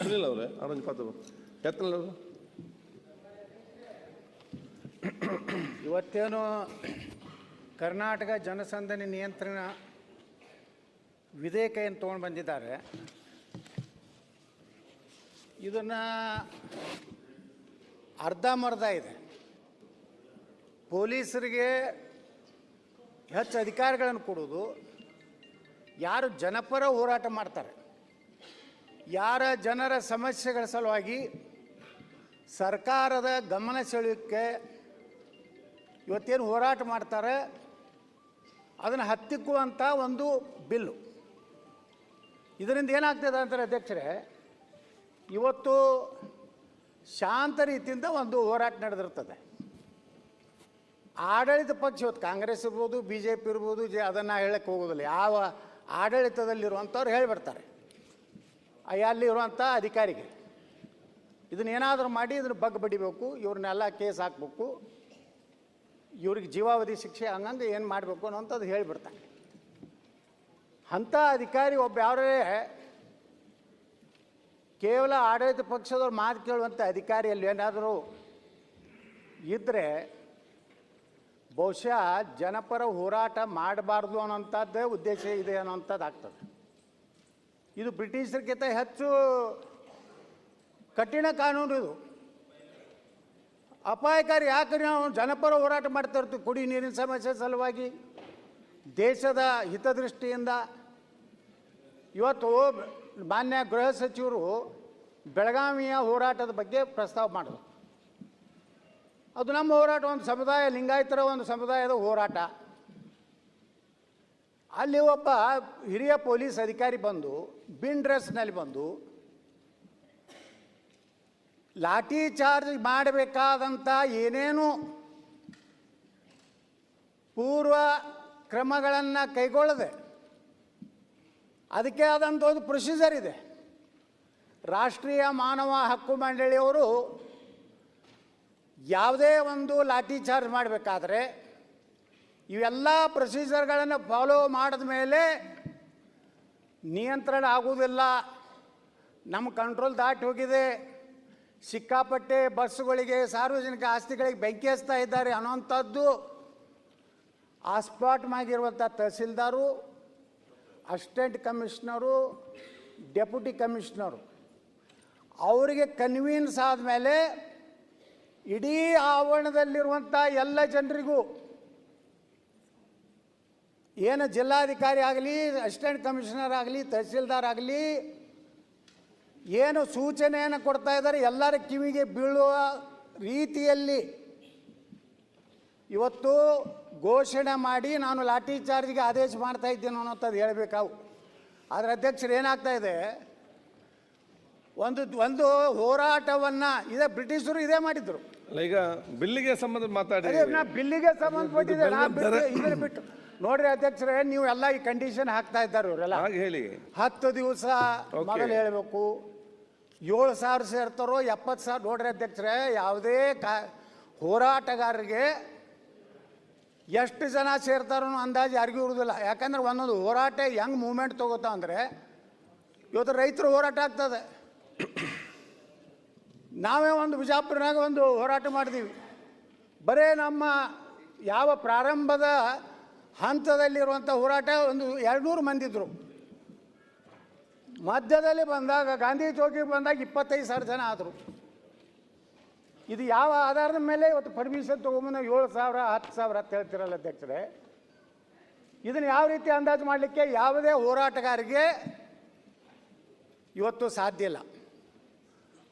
ಸುನಿಲ್ ಅವರೇ? ಆರೆಂಜ್ ಪಾತ್ರ ಎತ್ತಲ್ಲ ಅವರು? ಇವತ್ತೇನು ಕರ್ನಾಟಕ ಜನಸಂದಣಿ ನಿಯಂತ್ರಣ ವಿಧೇಯಕ ಏನು ತೊಗೊಂಡು ಬಂದಿದ್ದಾರೆ. ಇದನ್ನು ಅರ್ಧಂಬರ್ಧ ಇದೆ. ಪೊಲೀಸರಿಗೆ ಹೆಚ್ಚು ಅಧಿಕಾರಗಳನ್ನು ಕೊಡೋದು ಯಾರು ಜನಪರ ಹೋರಾಟ ಮಾಡ್ತಾರೆ. ಯಾರ ಜನರ ಸಮಸ್ಯೆಗಳ ಸಲುವಾಗಿ ಸರ್ಕಾರದ ಗಮನ ಸೆಳೆಯೋಕ್ಕೆ ಇವತ್ತೇನು ಹೋರಾಟ ಮಾಡ್ತಾರೆ, ಅದನ್ನು ಹತ್ತಿಕ್ಕುವಂಥ ಒಂದು ಬಿಲ್ಲು. ಇದರಿಂದ ಏನಾಗ್ತದೆ ಅಂತಾರೆ ಅಧ್ಯಕ್ಷರೇ, ಇವತ್ತು ಶಾಂತ ರೀತಿಯಿಂದ ಒಂದು ಹೋರಾಟ ನಡೆದಿರ್ತದೆ. ಆಡಳಿತ ಪಕ್ಷ ಇವತ್ತು ಕಾಂಗ್ರೆಸ್ ಇರ್ಬೋದು ಬಿ ಜೆ ಪಿ ಇರ್ಬೋದು, ಜೆ ಅದನ್ನು ಹೇಳಕ್ಕೆ ಹೋಗೋದಿಲ್ಲ. ಯಾವ ಆಡಳಿತದಲ್ಲಿರುವಂಥವ್ರು ಹೇಳಿಬಿಡ್ತಾರೆ. ಅಲ್ಲಿರುವಂಥ ಅಧಿಕಾರಿಗೆ. ಇದನ್ನ ಏನಾದರೂ ಮಾಡಿ ಇದನ್ನ ಬಗ್ ಬಡಿಬೇಕು, ಇವ್ರನ್ನೆಲ್ಲ ಕೇಸ್ ಹಾಕಬೇಕು. ಇವ್ರಿಗೆ ಜೀವಾವಧಿ ಶಿಕ್ಷೆ ಹಂಗಂದು ಏನು ಮಾಡಬೇಕು ಅನ್ನೋಂಥದ್ದು ಹೇಳಿಬಿಡ್ತಾನೆ. ಅಂಥ ಅಧಿಕಾರಿ ಒಬ್ಬ ಯಾರೇ ಕೇವಲ ಆಡಳಿತ ಪಕ್ಷದವ್ರು ಮಾತು ಕೇಳುವಂಥ ಅಧಿಕಾರಿಯಲ್ಲಿ ಏನಾದರೂ ಇದ್ದರೆ ಬಹುಶಃ ಜನಪರ ಹೋರಾಟ ಮಾಡಬಾರ್ದು ಅನ್ನೋಂಥದ್ದೇ ಉದ್ದೇಶ ಇದೆ ಅನ್ನೋಂಥದ್ದು ಆಗ್ತದೆ ಇದು ಬ್ರಿಟಿಷರಿಗಿಂತ ಹೆಚ್ಚು ಕಠಿಣ ಕಾನೂನು ಇದು. ಅಪಾಯಕಾರಿ ಯಾಕೆ ನಾವು ಜನಪರ ಹೋರಾಟ ಮಾಡ್ತಾ ಇರ್ತೀವಿ? ಕುಡಿ ನೀರಿನ ಸಮಸ್ಯೆ ಸಲುವಾಗಿ ದೇಶದ ಹಿತದೃಷ್ಟಿಯಿಂದ. ಇವತ್ತು ಮಾನ್ಯ ಗೃಹ ಸಚಿವರು ಬೆಳಗಾವಿಯ ಹೋರಾಟದ ಬಗ್ಗೆ ಪ್ರಸ್ತಾವ ಮಾಡಿದ್ರು. ಅದು ನಮ್ಮ ಹೋರಾಟ, ಒಂದು ಸಮುದಾಯ ಲಿಂಗಾಯತರ ಒಂದು ಸಮುದಾಯದ ಹೋರಾಟ. ಅಲ್ಲಿ ಒಬ್ಬ ಹಿರಿಯ ಪೊಲೀಸ್ ಅಧಿಕಾರಿ ಬಂದು, ಬಿನ್ ಡ್ರೆಸ್ನಲ್ಲಿ ಬಂದು, ಲಾಠಿ ಚಾರ್ಜ್ ಮಾಡಬೇಕಾದಂಥ ಏನೇನು ಪೂರ್ವ ಕ್ರಮಗಳನ್ನು ಕೈಗೊಳ್ಳದೆ, ಅದಕ್ಕೆ ಆದಂಥ ಒಂದು ಪ್ರೊಸೀಜರ್ ಇದೆ. ರಾಷ್ಟ್ರೀಯ ಮಾನವ ಹಕ್ಕು ಮಂಡಳಿಯವರು ಯಾವುದೇ ಒಂದು ಲಾಠಿ ಚಾರ್ಜ್ ಮಾಡಬೇಕಾದ್ರೆ ಇವೆಲ್ಲ ಪ್ರೊಸೀಜರ್ಗಳನ್ನು ಫಾಲೋ ಮಾಡಿದ ಮೇಲೆ ನಿಯಂತ್ರಣ ಆಗುವುದಿಲ್ಲ. ನಮ್ಮ ಕಂಟ್ರೋಲ್ ದಾಟಿ ಹೋಗಿದೆ. ಸಿಕ್ಕಾಪಟ್ಟೆ ಬಸ್ಸುಗಳಿಗೆ, ಸಾರ್ವಜನಿಕ ಆಸ್ತಿಗಳಿಗೆ ಬೆಂಕಿ ಹಚ್ತಾ ಇದ್ದಾರೆ ಅನ್ನೋಂಥದ್ದು ಆ ಸ್ಪಾಟ್ ಆಗಿರುವಂಥ tahsildar assistant commissioner deputy commissioner ಅವರಿಗೆ ಕನ್ವೀನ್ಸ್ ಆದಮೇಲೆ ಇಡೀ ಆವರಣದಲ್ಲಿರುವಂಥ ಎಲ್ಲ ಜನರಿಗೂ ಏನು ಜಿಲ್ಲಾಧಿಕಾರಿ ಆಗಲಿ ಅಸಿಸ್ಟೆಂಟ್ ಕಮಿಷನರ್ ಆಗಲಿ ತಹಸೀಲ್ದಾರ್ ಆಗಲಿ ಏನು ಸೂಚನೆಯನ್ನು ಕೊಡ್ತಾ ಇದ್ದಾರೆ ಎಲ್ಲರ ಕಿವಿಗೆ ಬೀಳುವ ರೀತಿಯಲ್ಲಿ ಇವತ್ತು ಘೋಷಣೆ ಮಾಡಿ ನಾನು ಲಾಠಿ ಚಾರ್ಜ್ಗೆ ಆದೇಶ ಮಾಡ್ತಾ ಇದ್ದೇನೆ ಅನ್ನೋಂಥದ್ದು ಹೇಳಬೇಕಾವು. ಆದರೆ ಅಧ್ಯಕ್ಷರು ಏನಾಗ್ತಾ ಇದೆ? ಒಂದು ಒಂದು ಹೋರಾಟವನ್ನು ಇದೇ ಬ್ರಿಟಿಷರು ಇದೇ ಮಾಡಿದ್ರು. ಈಗ ಬಿಲ್ಲಿಗೆ ಸಂಬಂಧ ಮಾತಾಡಿ. ಬಿಲ್ಲಿಗೆ ಸಂಬಂಧಪಟ್ಟಿದೆ ಬಿಟ್ಟು. ನೋಡ್ರಿ ಅಧ್ಯಕ್ಷರೇ ನೀವು ಎಲ್ಲ ಈ ಕಂಡೀಷನ್ ಹಾಕ್ತಾ ಇದ್ದಾರೆ ಇವರೆಲ್ಲ. ಹಾಗೆ ಹೇಳಿ. ಹತ್ತು ದಿವಸ Okay. ಮೊದಲು ಹೇಳಬೇಕು. ಏಳು ಸಾವಿರ ಸೇರ್ತಾರೋ ಎಪ್ಪತ್ತು ಸಾವಿರ ನೋಡ್ರಿ ಅಧ್ಯಕ್ಷರೇ ಯಾವುದೇ ಕಾ ಹೋರಾಟಗಾರರಿಗೆ ಎಷ್ಟು ಜನ ಸೇರ್ತಾರೋ ಅನ್ನೋ ಅಂದಾಜು ಯಾರಿಗೂ ಇರುವುದಿಲ್ಲ. ಯಾಕಂದ್ರೆ ಒಂದೊಂದು ಹೋರಾಟ ಹೆಂಗೆ ಮೂಮೆಂಟ್ ತಗೋತಾ ಅಂದರೆ ಇವತ್ತು ರೈತರು ಹೋರಾಟ ಆಗ್ತದೆ. ನಾವೇ ಒಂದು ಬಿಜಾಪುರನಾಗ ಒಂದು ಹೋರಾಟ ಮಾಡಿದೀವಿ. ಬರೇ ನಮ್ಮ ಯಾವ ಪ್ರಾರಂಭದ ಹಂತದಲ್ಲಿರುವಂಥ ಹೋರಾಟ ಒಂದು ಎರಡುನೂರು ಮಂದಿ ಇದ್ದರು ಮಧ್ಯದಲ್ಲಿ ಬಂದಾಗ, ಗಾಂಧಿ ಚೌಕಿಗೆ ಬಂದಾಗ ಇಪ್ಪತ್ತೈದು ಸಾವಿರ ಜನ ಆದರು. ಇದು ಯಾವ ಆಧಾರದ ಮೇಲೆ ಇವತ್ತು ಪರ್ಮಿಷನ್ ತೊಗೊಂಬಂದು ಏಳು ಸಾವಿರ, ಹತ್ತು ಸಾವಿರ ಅಂತ ಹೇಳ್ತಿರಲ್ಲ ಅಧ್ಯಕ್ಷರೇ. ಇದನ್ನು ಯಾವ ರೀತಿ ಅಂದಾಜು ಮಾಡಲಿಕ್ಕೆ ಯಾವುದೇ ಹೋರಾಟಗಾರಿಗೆ ಇವತ್ತು ಸಾಧ್ಯ ಇಲ್ಲ.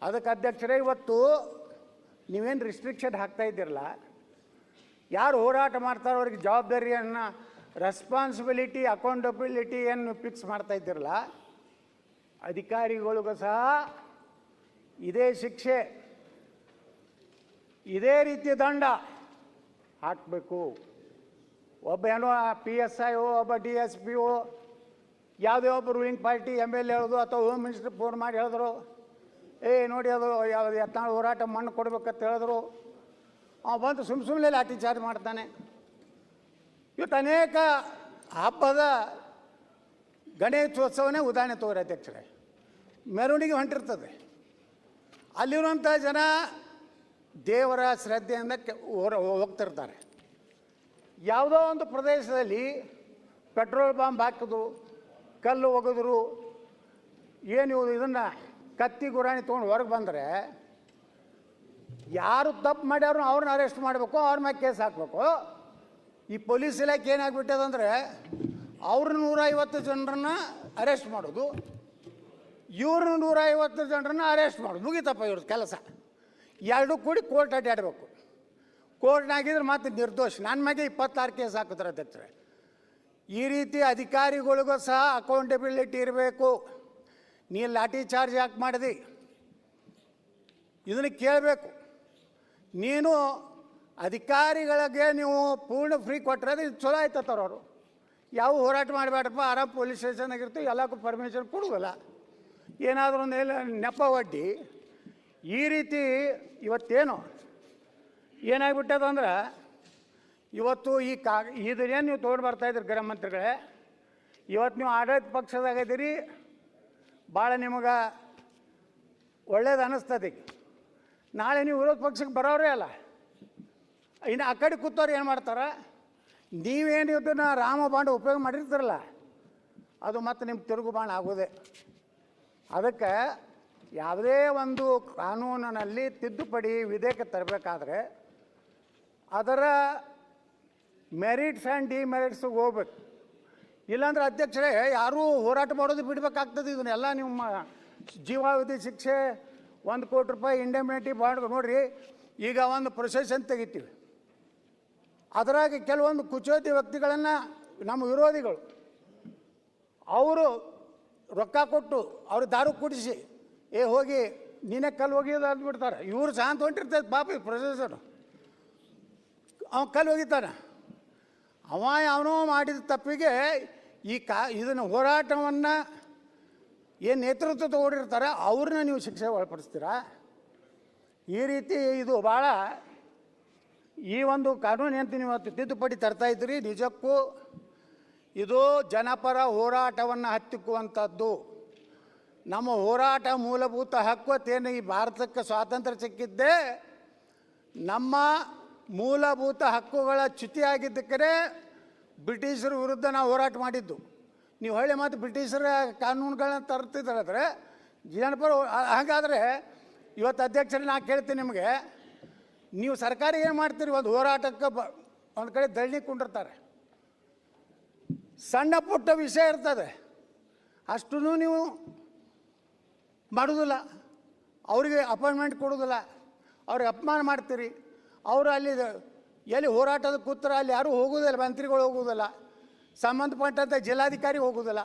ಅದಕ್ಕೆ ಅಧ್ಯಕ್ಷರೇ, ಇವತ್ತು ನೀವೇನು ರಿಸ್ಟ್ರಿಕ್ಷನ್ ಹಾಕ್ತಾ ಇದ್ದಿರಲ್ಲ? ಯಾರು ಹೋರಾಟ ಮಾಡ್ತಾರೋ ಅವ್ರಿಗೆ ಜವಾಬ್ದಾರಿಯನ್ನು ರೆಸ್ಪಾನ್ಸಿಬಿಲಿಟಿ ಅಕೌಂಟಬಿಲಿಟಿ ಏನು ಫಿಕ್ಸ್ ಮಾಡ್ತಾ ಇದ್ದಿರಲ್ಲ, ಅಧಿಕಾರಿಗಳಿಗೂ ಸಹ ಇದೇ ಶಿಕ್ಷೆ. ಇದೇ ರೀತಿ ದಂಡ ಹಾಕಬೇಕು. ಒಬ್ಬ ಏನೋ ಪಿ ಎಸ್ ಐ ಒಬ್ಬ ಡಿ ಎಸ್ ಪಿ ಓ, ಯಾವುದೇ ಒಬ್ಬ ruling party M L A ಹೇಳೋದು ಅಥವಾ ಹೋಮ್ ಮಿನಿಸ್ಟರ್ ಫೋನ್ ಮಾಡಿ ಹೇಳಿದ್ರು, ಏ, ನೋಡಿ ಅದು, ಯಾವ್ದು ಎತ್ತಾಳು ಹೋರಾಟ ಮಣ್ಣು ಕೊಡ್ಬೇಕಂತ ಹೇಳಿದ್ರು. ಅವ ಬಂದು ಸುಮ್ಮ ಸುಮ್ಮನೆ ಲಾಠಿ ಚಾರ್ಜ್ ಮಾಡ್ತಾನೆ. ಇವತ್ತು ಅನೇಕ ಹಬ್ಬದ ಗಣೇಶೋತ್ಸವನೇ ಉದಾಹರಣೆ ತಗೋರಿ ಅಧ್ಯಕ್ಷರೇ. ಮೆರವಣಿಗೆ ಹೊಂಟಿರ್ತದೆ. ಅಲ್ಲಿರುವಂಥ ಜನ ದೇವರ ಶ್ರದ್ಧೆಯಿಂದ ಹೋಗ್ತಿರ್ತಾರೆ. ಯಾವುದೋ ಒಂದು ಪ್ರದೇಶದಲ್ಲಿ ಪೆಟ್ರೋಲ್ ಬಾಂಬ್ ಹಾಕಿದ್ರು, ಕಲ್ಲು ಒಗೆದ್ರು, ಏನು ಇದನ್ನು ಕತ್ತಿ ಗುರಾಣಿ ತೊಗೊಂಡು ಹೊರಗೆ ಬಂದರೆ ಯಾರು ತಪ್ಪು ಮಾಡ್ಯಾರು ಅವ್ರನ್ನ ಅರೆಸ್ಟ್ ಮಾಡಬೇಕು, ಅವ್ರ ಮ್ಯಾಗೆ ಕೇಸ್ ಹಾಕಬೇಕು. ಈ ಪೊಲೀಸ್ ಇಲಾಖೆ ಏನಾಗ್ಬಿಟ್ಟದಂದ್ರೆ ಅವ್ರ ನೂರೈವತ್ತು ಜನರನ್ನ ಅರೆಸ್ಟ್ ಮಾಡೋದು ಇವ್ರ ನೂರೈವತ್ತು ಜನರನ್ನ ಅರೆಸ್ಟ್ ಮಾಡೋದು. ಮುಗಿತಪ್ಪ ಇವ್ರದ್ದು ಕೆಲಸ. ಎರಡೂ ಕೂಡಿ ಕೋರ್ಟ್ ಅಡ್ಡಾಡಬೇಕು. ಕೋರ್ಟ್ನಾಗಿದ್ರೆ ಮತ್ತೆ ನಿರ್ದೋಷ. ನನ್ನ ಮ್ಯಾಗೆ ಇಪ್ಪತ್ತಾರು ಕೇಸ್ ಹಾಕಿದ್ರೆ ಅಧ್ಯಕ್ಷರೇ. ಈ ರೀತಿ ಅಧಿಕಾರಿಗಳಿಗೂ ಸಹ ಅಕೌಂಟಬಿಲಿಟಿ ಇರಬೇಕು. ನೀ ಲಾಠಿ ಚಾರ್ಜ್ ಯಾಕೆ ಮಾಡಿದಿ. ಇದನ್ನು ಕೇಳಬೇಕು. ನೀನು ಅಧಿಕಾರಿಗಳಿಗೆ ನೀವು ಪೂರ್ಣ ಫ್ರೀ ಕೊಟ್ಟರೆ ಅದು ಚಲೋ ಆಯ್ತತ್ತವ್ರು ಅವರು. ಯಾವ ಹೋರಾಟ ಮಾಡಬೇಡಪ್ಪ, ಆರಾಮ್ ಪೊಲೀಸ್ ಸ್ಟೇಷನ್ನಾಗಿರ್ತೀವಿ ಎಲ್ಲಕ್ಕೂ ಪರ್ಮಿಷನ್ ಕೊಡುವಲ್ಲ ಏನಾದರೂ ಒಂದು ನೆಪ ಒಡ್ಡಿ, ಈ ರೀತಿ ಇವತ್ತೇನು, ಏನಾಗ್ಬಿಟ್ಟದಂದ್ರೆ, ಇವತ್ತು ಈ ಕಾ, ಇದನ್ನೇನು ನೀವು ತೊಗೊಂಡು ಬರ್ತಾಯಿದ್ರಿ ಗೃಹ ಮಂತ್ರಿಗಳೇ, ಇವತ್ತು ನೀವು ಆಡಳಿತ ಪಕ್ಷದಾಗ ಇದೀರಿ ಭಾಳ ನಿಮಗೆ ಒಳ್ಳೇದು ಅನ್ನಿಸ್ತದೆ ನಾಳೆ ನೀವು ವಿರೋಧ ಪಕ್ಷಕ್ಕೆ ಬರೋರೇ ಅಲ್ಲ. ಇನ್ನು ಆ ಕಡೆ ಕೂತವ್ರು ಏನು ಮಾಡ್ತಾರೆ? ನೀವೇನು ರಾಮ ಬಾಂಡ್ ಉಪಯೋಗ ಮಾಡಿರ್ತಾರಲ್ಲ, ಅದು ಮತ್ತೆ ನಿಮ್ಮ ತಿರುಗು ಬಾಣ ಆಗೋದೆ. ಅದಕ್ಕೆ ಯಾವುದೇ ಒಂದು ಕಾನೂನಿನಲ್ಲಿ ತಿದ್ದುಪಡಿ ವಿಧೇಯಕ ತರಬೇಕಾದ್ರೆ ಅದರ ಮೆರಿಟ್ಸ್ ಆ್ಯಂಡ್ ಡಿಮೆರಿಟ್ಸ್ಗೆ ಹೋಗ್ಬೇಕು. ಇಲ್ಲಾಂದ್ರೆ ಅಧ್ಯಕ್ಷರೇ, ಯಾರೂ ಹೋರಾಟ ಮಾಡೋದು ಬಿಡಬೇಕಾಗ್ತದೆ. ಇದನ್ನೆಲ್ಲ ನಿಮ್ಮ ಜೀವಾವಧಿ ಶಿಕ್ಷೆ, ಒಂದು ಕೋಟಿ ರೂಪಾಯಿ ಇಂಡೆಮಿನಿಟಿ ಬಾಂಡ್ ನೋಡಿರಿ, ಈಗ ಒಂದು ಪ್ರೊಸೆಷನ್ ತೆಗಿತೀವಿ. ಅದರಾಗ ಕೆಲವೊಂದು ಕುಚೋತಿ ವ್ಯಕ್ತಿಗಳನ್ನು ನಮ್ಮ ವಿರೋಧಿಗಳು. ಅವರು ರೊಕ್ಕ ಕೊಟ್ಟು ಅವ್ರು ದಾರು ಕುಡಿಸಿ, ಏ ಹೋಗಿ ನೀನೇ ಕಲ್ಲು ಹೋಗಿ ಅಂದ್ಬಿಡ್ತಾರೆ. ಇವರು ಶಾಂತ ಹೊಂಟಿರ್ತದೆ ಪಾಪ ಪ್ರೊಸೆಸರು. ಅವ ಕಲ್ಲು ಹೋಗಿದ್ದಾನೆ ಅವ ಅವನೋ ಮಾಡಿದ ತಪ್ಪಿಗೆ ಈ ಕಾ, ಇದನ್ನು ಹೋರಾಟವನ್ನು ಏನು ನೇತೃತ್ವ ತಗೊಂಡಿರ್ತಾರೆ, ಅವ್ರನ್ನ ನೀವು ಶಿಕ್ಷೆ ಒಳಪಡಿಸ್ತೀರಾ? ಈ ರೀತಿ ಇದು ಭಾಳ ಈ ಒಂದು ಕಾನೂನು ಏನು ಇವತ್ತು ತಿದ್ದುಪಡಿ ತರ್ತಾ ಇದ್ದೀರಿ? ನಿಜಕ್ಕೂ ಇದು ಜನಪರ ಹೋರಾಟವನ್ನು ಹತ್ತಿಕ್ಕುವಂಥದ್ದು. ನಮ್ಮ ಹೋರಾಟ ಮೂಲಭೂತ ಹಕ್ಕು ಈ ಭಾರತಕ್ಕೆ ಸ್ವಾತಂತ್ರ್ಯ ಸಿಕ್ಕಿದ್ದೇ ನಮ್ಮ ಮೂಲಭೂತ ಹಕ್ಕುಗಳ ಚ್ಯುತಿಯಾಗಿದ್ದಕ್ಕೆ ಬ್ರಿಟಿಷರ ವಿರುದ್ಧ ನಾವು ಹೋರಾಟ ಮಾಡಿದ್ದು. ನೀವು ಹೊಳ್ಳಿ ಮತ್ತು ಬ್ರಿಟಿಷರ ಕಾನೂನುಗಳನ್ನ ತರ್ತಿದ್ರೆ ಜನಪರ ಹಾಗಾದರೆ ಇವತ್ತು ಅಧ್ಯಕ್ಷರೇ ನಾನು ಕೇಳ್ತೀನಿ ನಿಮಗೆ. ನೀವು ಸರ್ಕಾರ ಏನು ಮಾಡ್ತೀರಿ? ಒಂದು ಹೋರಾಟಕ್ಕೆ ಬ ಒಂದು ಕಡೆ ದಳ್ಳಿ ಕುಂಡಿರ್ತಾರೆ. ಸಣ್ಣ ಪುಟ್ಟ ವಿಷಯ ಇರ್ತದೆ. ಅಷ್ಟೂ ನೀವು ಮಾಡೋದಿಲ್ಲ. ಅವರಿಗೆ ಅಪಾಯಿಂಟ್ಮೆಂಟ್ ಕೊಡೋದಿಲ್ಲ. ಅವ್ರಿಗೆ ಅಪಮಾನ ಮಾಡ್ತೀರಿ. ಅವರು ಅಲ್ಲಿ ಎಲ್ಲಿ ಹೋರಾಟದ ಕೂತ್ರ ಅಲ್ಲಿ ಯಾರೂ ಹೋಗೋದಿಲ್ಲ, ಮಂತ್ರಿಗಳು ಹೋಗೋದಿಲ್ಲ ಸಂಬಂಧಪಟ್ಟಂಥ ಜಿಲ್ಲಾಧಿಕಾರಿ ಹೋಗೋದಿಲ್ಲ.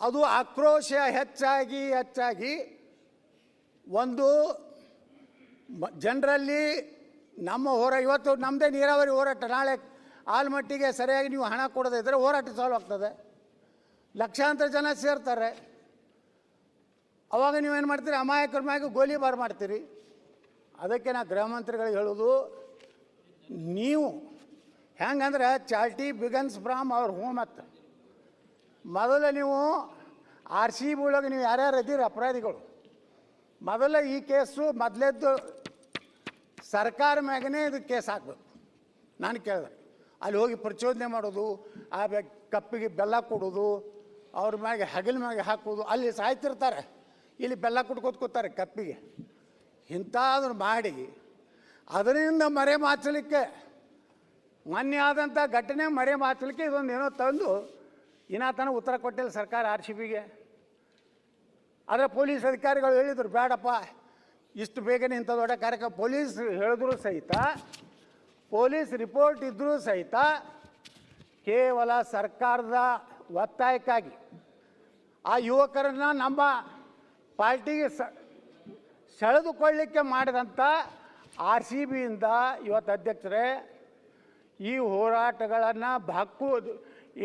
ಅದು ಆಕ್ರೋಶ ಹೆಚ್ಚಾಗಿ ಹೆಚ್ಚಾಗಿ ಒಂದು ಜನರಲ್ಲಿ ನಮ್ಮ ಹೋರಾ, ಇವತ್ತು ನಮ್ಮದೇ ನೀರಾವರಿ ಹೋರಾಟ. ನಾಳೆ ಆಲ್ಮಟ್ಟಿಗೆ ಸರಿಯಾಗಿ ನೀವು ಹಣ ಕೊಡದೇ ಇದ್ದರೆ ಹೋರಾಟ ಸಾಲ್ವ್ ಆಗ್ತದೆ. ಲಕ್ಷಾಂತರ ಜನ ಸೇರ್ತಾರೆ. ಅವಾಗ ನೀವೇನು ಮಾಡ್ತೀರಿ? ಅಮಾಯಕರ ಮ್ಯಾಗ ಗೋಲಿಬಾರ್ ಮಾಡ್ತೀರಿ. ಅದಕ್ಕೆ ನಾ ಗೃಹ ಮಂತ್ರಿಗಳಿಗೆ ಹೇಳೋದು, ನೀವು ಹೆಂಗಂದ್ರೆ ಚಾಲ್ಟಿ ಬಿಗನ್ಸ್ ಫ್ರಾಮ್ ಅವ್ರ ಹೋಮ್ ಅತ್ತ ಮೊದಲು ನೀವು ಆರ್ ಸಿ ಬಿ ಒಳಗೆ ನೀವು ಯಾರ್ಯಾರು ಇದ್ದೀರಿ ಅಪರಾಧಿಗಳು? ಮೊದಲ ಈ ಕೇಸು ಮೊದಲೇದ್ದು ಸರ್ಕಾರ ಮ್ಯಾಗನೇ ಇದು ಕೇಸ್ ಹಾಕ್ಬೇಕು. ನಾನು ಕೇಳಿದೆ, ಅಲ್ಲಿ ಹೋಗಿ ಪ್ರಚೋದನೆ ಮಾಡೋದು, ಆ ಬೆ ಕಪ್ಪಿಗೆ ಬೆಲ್ಲ ಕೊಡೋದು, ಅವ್ರ ಮ್ಯಾಗೆ ಹಗಲ ಮ್ಯಾಗೆ ಹಾಕೋದು, ಅಲ್ಲಿ ಸಾಯ್ತಿರ್ತಾರೆ. ಇಲ್ಲಿ ಬೆಲ್ಲ ಕುಟ್ಕೋತ ಕೂತಾರೆ ಕಪ್ಪಿಗೆ. ಇಂಥಾದ್ರು ಮಾಡಿ, ಅದರಿಂದ ಮರೆ ಮಾಚಲಿಕ್ಕೆ ಮೊನ್ನೆ ಆದಂಥ ಘಟನೆ ಮರೆ ಮಾಚಲಿಕ್ಕೆ ಇದೊಂದು ಏನೋ ತಂದು, ಇನ್ನಾತನ ಉತ್ತರ ಕೊಟ್ಟಿಲ್ಲ ಸರ್ಕಾರ ಆರ್ ಸಿ ಬಿಗೆ. ಆದರೆ ಪೊಲೀಸ್ ಅಧಿಕಾರಿಗಳು ಹೇಳಿದರು, ಬೇಡಪ್ಪ ಇಷ್ಟು ಬೇಗನೆ ಇಂಥ ದೊಡ್ಡ ಕಾರ್ಯಕ್ರಮ. ಪೊಲೀಸ್ ಹೇಳಿದ್ರು ಸಹಿತ, ಪೊಲೀಸ್ ರಿಪೋರ್ಟ್ ಇದ್ದರೂ ಸಹಿತ ಕೇವಲ ಸರ್ಕಾರದ ಒತ್ತಾಯಕ್ಕಾಗಿ ಆ ಯುವಕರನ್ನು ನಮ್ಮ ಪಾರ್ಟಿಗೆ ಸೆಳೆದುಕೊಳ್ಳಿಕ್ಕೆ ಮಾಡಿದಂಥ ಆರ್ ಸಿ ಬಿಯಿಂದ ಇವತ್ತು ಅಧ್ಯಕ್ಷರೇ, ಈ ಹೋರಾಟಗಳನ್ನು ಬಾಕುವುದು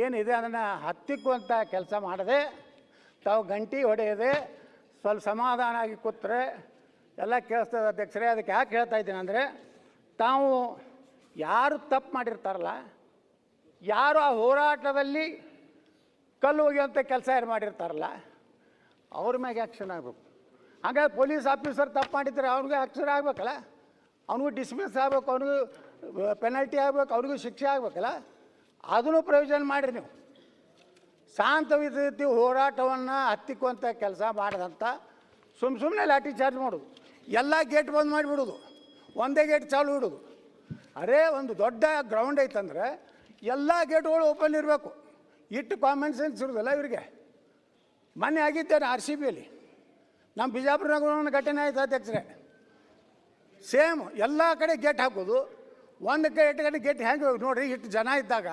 ಏನಿದೆ ಅದನ್ನು ಹತ್ತಿಕ್ಕುವಂಥ ಕೆಲಸ ಮಾಡದೆ, ತಾವು ಗಂಟಿ ಹೊಡೆಯದೆ, ಸ್ವಲ್ಪ ಸಮಾಧಾನ ಆಗಿ ಕೂತ್ರೆ ಎಲ್ಲ ಕೇಳಿಸ್ತದೆ ಅಧ್ಯಕ್ಷರೇ, ಅದಕ್ಕೆ ಯಾಕೆ ಹೇಳ್ತಾ ಇದ್ದೀನಿ ಅಂದರೆ, ತಾವು ಯಾರು ತಪ್ಪು ಮಾಡಿರ್ತಾರಲ್ಲ, ಯಾರು ಆ ಹೋರಾಟದಲ್ಲಿ ಕಲ್ಲು ಒಗೆಯುವಂಥ ಕೆಲಸ ಯಾರು ಮಾಡಿರ್ತಾರಲ್ಲ, ಅವ್ರ ಮ್ಯಾಗೆ ಆ್ಯಕ್ಷನ್ ಆಗಬೇಕು. ಹಾಗಾಗಿ ಪೊಲೀಸ್ ಆಫೀಸರ್ ತಪ್ಪು ಮಾಡಿದ್ರೆ ಅವ್ನಿಗೆ ಆ್ಯಕ್ಷನ್ ಆಗಬೇಕಲ್ಲ? ಅವ್ನಿಗೂ ಡಿಸ್ಮಿಸ್ ಆಗಬೇಕು ಅವ್ನಿಗೂ ಪೆನಲ್ಟಿ ಆಗಬೇಕು, ಅವ್ರಿಗೂ ಶಿಕ್ಷೆ ಆಗಬೇಕಲ್ಲ? ಅದನ್ನು ಪ್ರಯೋಜನ ಮಾಡಿರಿ ನೀವು. ಶಾಂತವಿದ್ದ ಹೋರಾಟವನ್ನು ಹತ್ತಿಕ್ಕುವಂಥ ಕೆಲಸ ಮಾಡಿದಂಥ ಸುಮ್ಮ ಸುಮ್ಮನೆ ಲಾಠಿ ಚಾರ್ಜ್ ಮಾಡೋದು. ಎಲ್ಲ ಗೇಟ್ ಬಂದ್ ಮಾಡಿಬಿಡೋದು. ಒಂದೇ ಗೇಟ್ ಚಾಲು ಇಡೋದು. ಅರೇ ಒಂದು ದೊಡ್ಡ ಗ್ರೌಂಡ್ ಐತಂದ್ರೆ ಎಲ್ಲ ಗೇಟ್ಗಳು ಓಪನ್ ಇರಬೇಕು. ಇಟ್ಟು ಕಾಮನ್ ಸೆನ್ಸ್ ಇರೋದಿಲ್ಲ ಇವರಿಗೆ. ಮೊನ್ನೆ ಆಗಿದ್ದೇನೆ ಆರ್ ಸಿ ಬಿಯಲ್ಲಿ ನಮ್ಮ ಬಿಜಾಪುರನಾಗ ಒಂದು ಘಟನೆ ಆಯ್ತು ಅಧ್ಯಕ್ಷರೇ. ಸೇಮ್ ಎಲ್ಲ ಕಡೆ ಗೇಟ್ ಹಾಕೋದು. ಒಂದು ಗೇಟ್ ಕಡೆ ಗೇಟ್ ಹೆಂಗೆ ನೋಡಿರಿ, ಇಷ್ಟು ಜನ ಇದ್ದಾಗ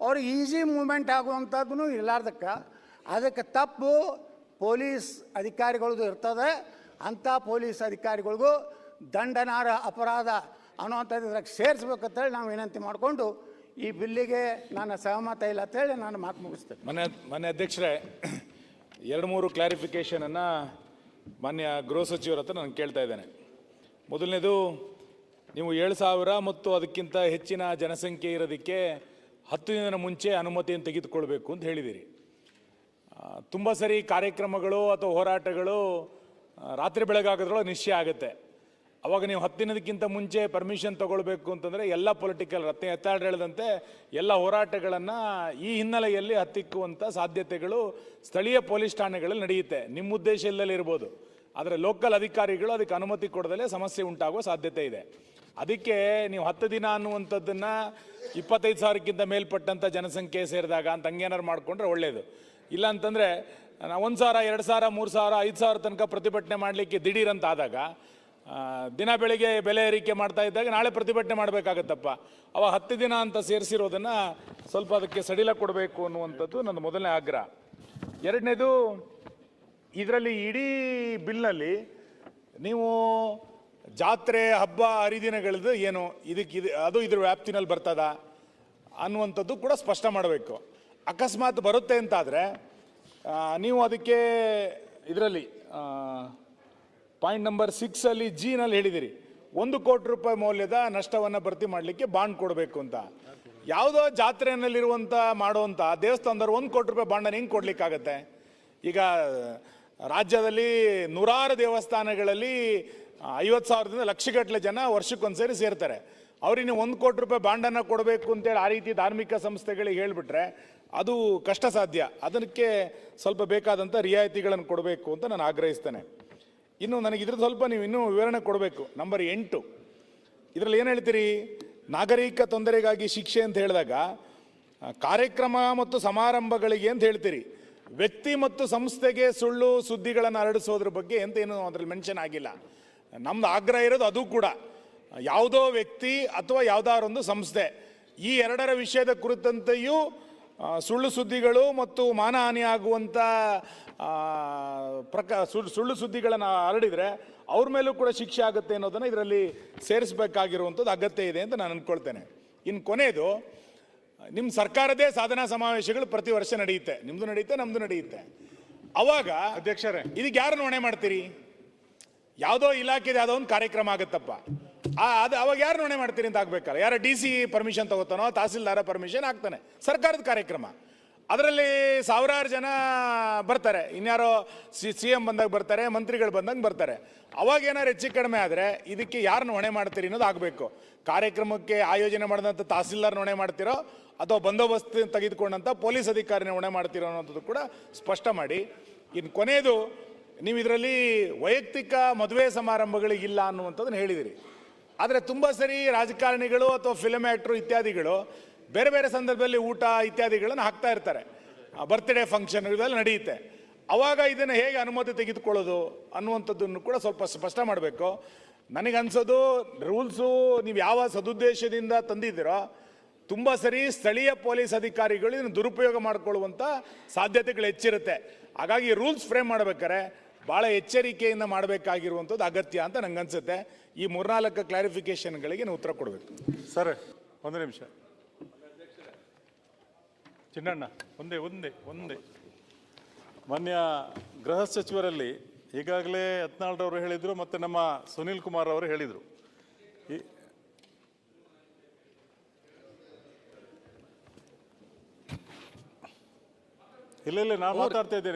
ಅವ್ರಿಗೆ ಈಸಿ ಮೂಮೆಂಟ್ ಆಗುವಂಥದ್ದು ಇರ್ಲಾರ್ದಕ್ಕೆ ಅದಕ್ಕೆ ತಪ್ಪು ಪೊಲೀಸ್ ಅಧಿಕಾರಿಗಳದ್ದು ಇರ್ತದೆ. ಅಂಥ ಪೊಲೀಸ್ ಅಧಿಕಾರಿಗಳಿಗೂ ದಂಡನಾರ ಅಪರಾಧ ಅನ್ನುವಂಥದ್ದು ಇದ್ರಾಗ ಸೇರಿಸ್ಬೇಕಂತೇಳಿ ನಾವು ವಿನಂತಿ ಮಾಡಿಕೊಂಡು ಈ ಬಿಲ್ಲಿಗೆ ನನ್ನ ಸಹಮತ ಇಲ್ಲ ಅಂತೇಳಿ ನಾನು ಮಾತು ಮುಗಿಸ್ತೇನೆ. ಮನೆ ಮನೆ ಅಧ್ಯಕ್ಷರೇ, ಎರಡು ಮೂರು ಕ್ಲಾರಿಫಿಕೇಷನನ್ನು ಮಾನ್ಯ ಗೃಹ ಸಚಿವರ ಹತ್ರ ನಾನು ಕೇಳ್ತಾ ಇದ್ದೇನೆ. ಮೊದಲನೇದು, ನೀವು ಏಳು ಸಾವಿರ ಮತ್ತು ಅದಕ್ಕಿಂತ ಹೆಚ್ಚಿನ ಜನಸಂಖ್ಯೆ ಇರೋದಕ್ಕೆ ಹತ್ತು ದಿನದ ಮುಂಚೆ ಅನುಮತಿಯನ್ನು ತೆಗೆದುಕೊಳ್ಬೇಕು ಅಂತ ಹೇಳಿದ್ದೀರಿ. ತುಂಬ ಸರಿ ಕಾರ್ಯಕ್ರಮಗಳು ಅಥವಾ ಹೋರಾಟಗಳು ರಾತ್ರಿ ಬೆಳಗಾಗೋದ್ರೊಳಗೆ ನಿಶ್ಚಯ ಆಗುತ್ತೆ. ಅವಾಗ ನೀವು ಹತ್ತು ದಿನದಕ್ಕಿಂತ ಮುಂಚೆ ಪರ್ಮಿಷನ್ ತಗೊಳ್ಬೇಕು ಅಂತಂದರೆ ಎಲ್ಲ ಪೊಲಿಟಿಕಲ್ ರತ್ನ ಎತ್ತಾಡ್ ಹೇಳಿದಂತೆ ಎಲ್ಲ ಹೋರಾಟಗಳನ್ನು ಈ ಹಿನ್ನೆಲೆಯಲ್ಲಿ ಹತ್ತಿಕ್ಕುವಂಥ ಸಾಧ್ಯತೆಗಳು ಸ್ಥಳೀಯ ಪೊಲೀಸ್ ಠಾಣೆಗಳಲ್ಲಿ ನಡೆಯುತ್ತೆ. ನಿಮ್ಮ ಉದ್ದೇಶ ಇಲ್ಲದಲ್ಲಿ ಇರ್ಬೋದು. ಆದರೆ ಲೋಕಲ್ ಅಧಿಕಾರಿಗಳು ಅದಕ್ಕೆ ಅನುಮತಿ ಕೊಡದಲ್ಲೇ ಸಮಸ್ಯೆ ಉಂಟಾಗುವ ಸಾಧ್ಯತೆ ಇದೆ. ಅದಕ್ಕೆ ನೀವು ಹತ್ತು ದಿನ ಅನ್ನುವಂಥದ್ದನ್ನು ಇಪ್ಪತ್ತೈದು ಸಾವಿರಕ್ಕಿಂತ ಮೇಲ್ಪಟ್ಟಂಥ ಜನಸಂಖ್ಯೆ ಸೇರಿದಾಗ ಅಂತ ಹಂಗೇನಾರು ಮಾಡಿಕೊಂಡ್ರೆ ಒಳ್ಳೆಯದು ಇಲ್ಲ ಅಂತಂದರೆ ಒಂದು ಸಾವಿರ, ಎರಡು ಸಾವಿರ, ಮೂರು ಸಾವಿರ, ಐದು ಸಾವಿರ ತನಕ ಪ್ರತಿಭಟನೆ ಮಾಡಲಿಕ್ಕೆ ದಿಢೀರ್ ಅಂತ ಆದಾಗ ದಿನ ಬೆಳಿಗ್ಗೆ ಬೆಲೆ ಏರಿಕೆ ಮಾಡ್ತಾ ಇದ್ದಾಗ ನಾಳೆ ಪ್ರತಿಭಟನೆ ಮಾಡಬೇಕಾಗತ್ತಪ್ಪ. ಅವ ಹತ್ತು ದಿನ ಅಂತ ಸೇರಿಸಿರೋದನ್ನು ಸ್ವಲ್ಪ ಅದಕ್ಕೆ ಸಡಿಲ ಕೊಡಬೇಕು ಅನ್ನುವಂಥದ್ದು ನನ್ನ ಮೊದಲನೇ ಆಗ್ರಹ. ಎರಡನೇದು, ಇದರಲ್ಲಿ ಇಡೀ ಬಿಲ್ನಲ್ಲಿ ನೀವು ಜಾತ್ರೆ, ಹಬ್ಬ ಹರಿದಿನಗಳದ್ದು ಏನು ಇದಕ್ಕೆ ಇದು, ಅದು ಇದ್ರ ವ್ಯಾಪ್ತಿನಲ್ಲಿ ಬರ್ತದ ಅನ್ನುವಂಥದ್ದು ಕೂಡ ಸ್ಪಷ್ಟ ಮಾಡಬೇಕು. ಅಕಸ್ಮಾತ್ ಬರುತ್ತೆ ಅಂತಾದರೆ ನೀವು ಅದಕ್ಕೆ ಇದರಲ್ಲಿ ಪಾಯಿಂಟ್ ನಂಬರ್ ಸಿಕ್ಸಲ್ಲಿ ಜಿನಲ್ಲಿ ಹೇಳಿದಿರಿ. ಒಂದು ಕೋಟಿ ರೂಪಾಯಿ ಮೌಲ್ಯದ ನಷ್ಟವನ್ನು ಭರ್ತಿ ಮಾಡಲಿಕ್ಕೆ ಬಾಂಡ್ ಕೊಡಬೇಕು ಅಂತ. ಯಾವುದೋ ಜಾತ್ರೆಯಲ್ಲಿರುವಂಥ ಮಾಡುವಂಥ ದೇವಸ್ಥಾನದವ್ರು ಒಂದು ಕೋಟಿ ರೂಪಾಯಿ ಬಾಂಡನ್ನು ಹೆಂಗೆ ಕೊಡ್ಲಿಕ್ಕಾಗತ್ತೆ? ಈಗ ರಾಜ್ಯದಲ್ಲಿ ನೂರಾರು ದೇವಸ್ಥಾನಗಳಲ್ಲಿ ಐವತ್ತು ಸಾವಿರದಿಂದ ಲಕ್ಷಗಟ್ಟಲೆ ಜನ ವರ್ಷಕ್ಕೊಂದ್ಸರಿ ಸೇರ್ತಾರೆ. ಅವ್ರಿಗೆ ಒಂದು ಕೋಟಿ ರೂಪಾಯಿ ಬಾಂಡನ್ನು ಕೊಡಬೇಕು ಅಂತೇಳಿ ಆ ರೀತಿ ಧಾರ್ಮಿಕ ಸಂಸ್ಥೆಗಳಿಗೆ ಹೇಳಿಬಿಟ್ರೆ ಅದು ಕಷ್ಟ ಸಾಧ್ಯ ಅದಕ್ಕೆ ಸ್ವಲ್ಪ ಬೇಕಾದಂಥ ರಿಯಾಯಿತಿಗಳನ್ನು ಕೊಡಬೇಕು ಅಂತ ನಾನು ಆಗ್ರಹಿಸ್ತೇನೆ. ಇನ್ನು ನನಗೆ ಇದ್ರದ್ದು ಸ್ವಲ್ಪ ನೀವು ಇನ್ನೂ ವಿವರಣೆ ಕೊಡಬೇಕು. ನಂಬರ್ ಎಂಟು. ಇದರಲ್ಲಿ ಏನು ಹೇಳ್ತೀರಿ? ನಾಗರಿಕ ತೊಂದರೆಗಾಗಿ ಶಿಕ್ಷೆ ಅಂತ ಹೇಳಿದಾಗ ಕಾರ್ಯಕ್ರಮ ಮತ್ತು ಸಮಾರಂಭಗಳಿಗೆ ಅಂತ ಹೇಳ್ತೀರಿ. ವ್ಯಕ್ತಿ ಮತ್ತು ಸಂಸ್ಥೆಗೆ ಸುಳ್ಳು ಸುದ್ದಿಗಳನ್ನು ಹರಡಿಸೋದ್ರ ಬಗ್ಗೆ ಅಂತ ಏನು ಅದರಲ್ಲಿ ಮೆನ್ಷನ್ ಆಗಿಲ್ಲ. ನಮ್ದು ಆಗ್ರಹ ಇರೋದು ಅದು ಕೂಡ. ಯಾವುದೋ ವ್ಯಕ್ತಿ ಅಥವಾ ಯಾವುದಾರೊಂದು ಸಂಸ್ಥೆ ಈ ಎರಡರ ವಿಷಯದ ಕುರಿತಂತೆಯೂ ಸುಳ್ಳು ಸುದ್ದಿಗಳು ಮತ್ತು ಮಾನಹಾನಿ ಆಗುವಂಥ ಆ, ಪ್ರಕ ಸುಳ್ಳು ಸುಳ್ಳು ಸುದ್ದಿಗಳನ್ನು ಹರಡಿದರೆ ಅವ್ರ ಮೇಲೂ ಕೂಡ ಶಿಕ್ಷೆ ಆಗುತ್ತೆ ಅನ್ನೋದನ್ನು ಇದರಲ್ಲಿ ಸೇರಿಸಬೇಕಾಗಿರುವಂಥದ್ದು ಅಗತ್ಯ ಇದೆ ಅಂತ ನಾನು ಅಂದ್ಕೊಳ್ತೇನೆ ಇನ್ನು ಕೊನೆಯದು ನಿಮ್ಮ ಸರ್ಕಾರದೇ ಸಾಧನಾ ಸಮಾವೇಶಗಳು ಪ್ರತಿ ವರ್ಷ ನಡೆಯುತ್ತೆ. ನಿಮ್ಮದು ನಡೆಯುತ್ತೆ ನಮ್ಮದು ನಡೆಯುತ್ತೆ. ಅವಾಗ ಅಧ್ಯಕ್ಷರೇ. ಇದಕ್ಕೆ ಯಾರನ್ನು ಹೊಣೆ ಮಾಡ್ತೀರಿ? ಯಾವುದೋ ಇಲಾಖೆದು ಯಾವುದೋ ಒಂದು ಕಾರ್ಯಕ್ರಮ ಆಗುತ್ತಪ್ಪ. ಅದು ಅವಾಗ ಯಾರು ಹೊಣೆ ಮಾಡ್ತೀರಿ ಅಂತ ಆಗ್ಬೇಕಲ್ಲ. ಯಾರ ಡಿ ಸಿ ಪರ್ಮಿಷನ್ ತಗೋತಾನೋ, ತಹಸೀಲ್ದಾರ ಪರ್ಮಿಷನ್ ಆಗ್ತಾನೆ. ಸರ್ಕಾರದ ಕಾರ್ಯಕ್ರಮ. ಅದರಲ್ಲಿ ಸಾವಿರಾರು ಜನ ಬರ್ತಾರೆ. ಇನ್ಯಾರೋ ಸಿ ಸಿ ಎಂ ಬಂದಾಗ ಬರ್ತಾರೆ, ಮಂತ್ರಿಗಳು ಬಂದಂಗೆ ಬರ್ತಾರೆ. ಅವಾಗ ಏನಾರು ಹೆಚ್ಚು ಕಡಿಮೆ ಆದರೆ ಇದಕ್ಕೆ ಯಾರನ್ನ ಹೊಣೆ ಮಾಡ್ತೀರಿ ಅನ್ನೋದು ಆಗಬೇಕು. ಕಾರ್ಯಕ್ರಮಕ್ಕೆ ಆಯೋಜನೆ ಮಾಡಿದಂಥ ತಹಸೀಲ್ದಾರ್ ಹೊಣೆ ಮಾಡ್ತಿರೋ ಅಥವಾ ಬಂದೋಬಸ್ತ್ ತೆಗೆದುಕೊಂಡಂಥ ಪೊಲೀಸ್ ಅಧಿಕಾರಿನ ಹೊಣೆ ಮಾಡ್ತಿರೋ ಅನ್ನೋದು ಕೂಡ ಸ್ಪಷ್ಟ ಮಾಡಿ. ಇನ್ನು ಕೊನೆಯದು ನೀವು ಇದರಲ್ಲಿ ವೈಯಕ್ತಿಕ ಮದುವೆ ಸಮಾರಂಭಗಳಿಗಿಲ್ಲ ಅನ್ನುವಂಥದ್ದನ್ನು ಹೇಳಿದಿರಿ. ಆದರೆ ತುಂಬ ಸರಿ ರಾಜಕಾರಣಿಗಳು ಅಥವಾ ಫಿಲ್ಮ್ ಆ್ಯಕ್ಟ್ರು ಇತ್ಯಾದಿಗಳು ಬೇರೆ ಬೇರೆ ಸಂದರ್ಭದಲ್ಲಿ ಊಟ ಇತ್ಯಾದಿಗಳನ್ನು ಹಾಕ್ತಾ ಇರ್ತಾರೆ. ಬರ್ತ್ಡೇ ಫಂಕ್ಷನ್ ಇವೆಲ್ಲ ನಡೆಯುತ್ತೆ. ಅವಾಗ ಇದನ್ನು ಹೇಗೆ ಅನುಮತಿ ತೆಗೆದುಕೊಳ್ಳೋದು ಅನ್ನುವಂಥದ್ದನ್ನು ಕೂಡ ಸ್ವಲ್ಪ ಸ್ಪಷ್ಟ ಮಾಡಬೇಕು. ನನಗನ್ಸೋದು ರೂಲ್ಸು ನೀವು ಯಾವ ಸದುದ್ದೇಶದಿಂದ ತಂದಿದ್ದೀರೋ ತುಂಬ ಸರಿ ಸ್ಥಳೀಯ ಪೊಲೀಸ್ ಅಧಿಕಾರಿಗಳು ಇದನ್ನು ದುರುಪಯೋಗ ಮಾಡಿಕೊಳ್ಳುವಂಥ ಸಾಧ್ಯತೆಗಳು ಹೆಚ್ಚಿರುತ್ತೆ. ಹಾಗಾಗಿ ರೂಲ್ಸ್ ಫ್ರೇಮ್ ಮಾಡ್ಬೇಕಾರೆ ಭಾಳ ಎಚ್ಚರಿಕೆಯಿಂದ ಮಾಡಬೇಕಾಗಿರುವಂಥದ್ದು ಅಗತ್ಯ ಅಂತ ನಂಗೆ ಅನ್ಸುತ್ತೆ ಈ ಮೂರ್ನಾಲ್ಕು ಕ್ಲಾರಿಫಿಕೇಶನ್ಗಳಿಗೆ ನೀವು ಉತ್ತರ ಕೊಡಬೇಕು. ಸರ್ ಒಂದು ನಿಮಿಷ. ಚಿನ್ನಣ್ಣ ಒಂದೇ ಒಂದೇ ಒಂದೇ. ಮಾನ್ಯ ಗೃಹ ಸಚಿವರಲ್ಲಿ ಈಗಾಗಲೇ ಯತ್ನಾಳ್ರವರು ಹೇಳಿದರು ಮತ್ತು ನಮ್ಮ ಸುನೀಲ್ ಕುಮಾರ್ ಅವರು ಹೇಳಿದರು. ಈ ಇಲ್ಲ ಇಲ್ಲ ನಾನು ಮಾತಾಡ್ತಾ ಇದ್ದೇನೆ.